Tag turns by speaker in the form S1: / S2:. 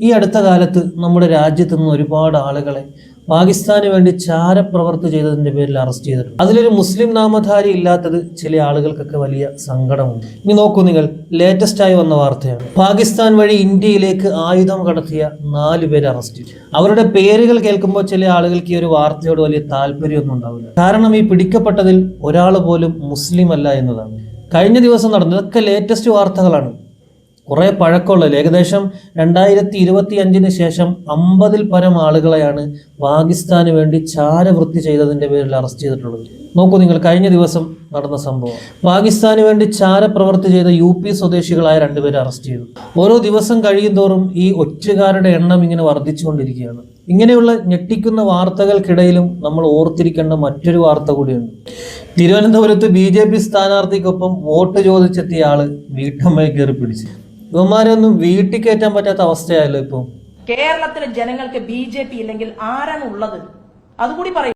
S1: ഈ അടുത്ത കാലത്ത് നമ്മുടെ രാജ്യത്ത് നിന്ന് ഒരുപാട് ആളുകളെ പാകിസ്ഥാന് വേണ്ടി ചാരപ്രവർത്തി ചെയ്തതിന്റെ പേരിൽ അറസ്റ്റ് ചെയ്തിട്ടുണ്ട്. അതിലൊരു മുസ്ലിം നാമധാരി ഇല്ലാത്തത് ചില ആളുകൾക്കൊക്കെ വലിയ സങ്കടമുണ്ട്. ഇനി നോക്കൂ നിങ്ങൾ ലേറ്റസ്റ്റ് ആയി വന്ന വാർത്തയാണ്. പാകിസ്ഥാൻ വഴി ഇന്ത്യയിലേക്ക് ആയുധം കടത്തിയ നാല് പേര് അറസ്റ്റ് ചെയ്തു. അവരുടെ പേരുകൾ കേൾക്കുമ്പോൾ ചില ആളുകൾക്ക് ഈ ഒരു വാർത്തയോട് വലിയ താല്പര്യമൊന്നും ഉണ്ടാവില്ല. കാരണം ഈ പിടിക്കപ്പെട്ടതിൽ ഒരാൾ പോലും മുസ്ലിം അല്ല എന്നതാണ്. കഴിഞ്ഞ ദിവസം നടന്നത് ഇതൊക്കെ ലേറ്റസ്റ്റ് വാർത്തകളാണ്. കുറേ പഴക്കമുള്ളത്. ഏകദേശം രണ്ടായിരത്തി ഇരുപത്തി അഞ്ചിന് ശേഷം അമ്പതിൽ പരം ആളുകളെയാണ് പാകിസ്ഥാന് വേണ്ടി ചാരവൃത്തി ചെയ്തതിന്റെ പേരിൽ അറസ്റ്റ് ചെയ്തിട്ടുള്ളത്. നോക്കൂ നിങ്ങൾ കഴിഞ്ഞ ദിവസം നടന്ന സംഭവം. പാകിസ്ഥാന് വേണ്ടി ചാരപ്രവർത്തി ചെയ്ത യു പി സ്വദേശികളായ രണ്ടുപേരെ അറസ്റ്റ് ചെയ്തു. ഓരോ ദിവസം കഴിയും തോറും ഈ ഒറ്റുകാരുടെ എണ്ണം ഇങ്ങനെ വർദ്ധിച്ചുകൊണ്ടിരിക്കുകയാണ്. ഇങ്ങനെയുള്ള ഞെട്ടിക്കുന്ന വാർത്തകൾക്കിടയിലും നമ്മൾ ഓർത്തിരിക്കേണ്ട മറ്റൊരു വാർത്ത കൂടിയുണ്ട്. തിരുവനന്തപുരത്ത് ബി ജെ പി സ്ഥാനാർത്ഥിക്കൊപ്പം വോട്ട് ചോദിച്ചെത്തിയ ആൾ വീട്ടമ്മയെ കയറി പിടിച്ചു. ഇവന്മാരെ ഒന്നും വീട്ടിൽ കയറ്റാൻ പറ്റാത്ത അവസ്ഥയായല്ലോ ഇപ്പൊ.
S2: കേരളത്തിലെ ജനങ്ങൾക്ക് ബി ജെ പി ഇല്ലെങ്കിൽ ആരാണ് ഉള്ളത്? അതുകൂടി പറയും.